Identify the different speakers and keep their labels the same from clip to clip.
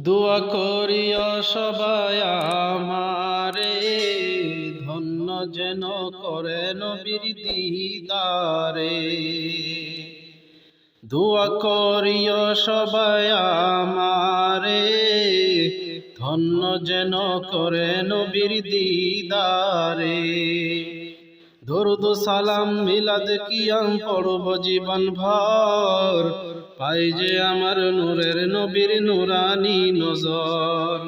Speaker 1: দোয়া করিও সবাই আমারে, ধন্য যেন করে নবীর দিদারে। দোয়া করিও সবাই আমারে, ধন্য যেন করেন নবীর দিদারে। দরুদ সালাম মিলাদ কিয়াম পড়ব জীবন ভর। পাই যে আমার নূরের নবীর নুরানি নজর।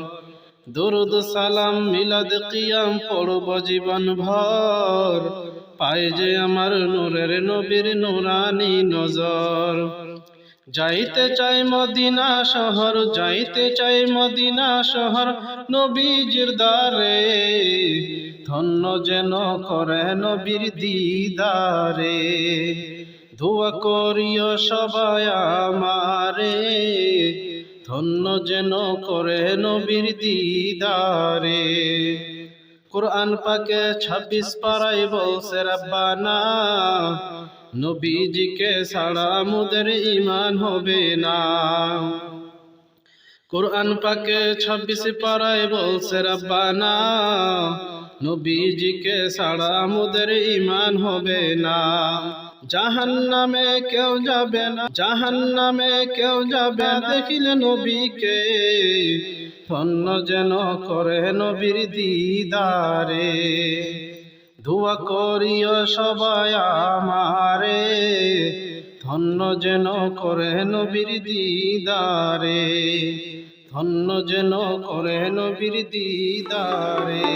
Speaker 1: দরুদ সালাম মিলাদ কিয়াম পড়ব জীবন ভর। পাই যে আমার নূরের নবীর নুরানি নজর। যাইতে চাই মদিনা শহর, যাইতে চাই মদিনা শহর, নবীজির দ্বারে। ধন্য যেন করে নবীর দিদারে। দোয়া করিও সবাই আমারে। ধন্য যেন করে নবীর দিদারে। কোরআন পাকে ছাব্বিশ পাড়াই বলছে, রাব্বানা, নবীজিকে ছাড়া মুদের ইমান হবে না। কোরআন পাকে ছাব্বিশ পাড়ায় বলছে, রাব্বানা নবীজিকে ছাড়া মুদের ইমান হবে না। জাহান নামে কেউ যাবে না জাহান নামে কেউ যাবে না। দেখিলে নবীকে, ধন্য যেন করে নবীর দিদারে। ধোয়া করিও সবাই আমারে, ধন্য যেন করে নবীর দিদারে। ধন্য যেন করে নবীর দিদারে।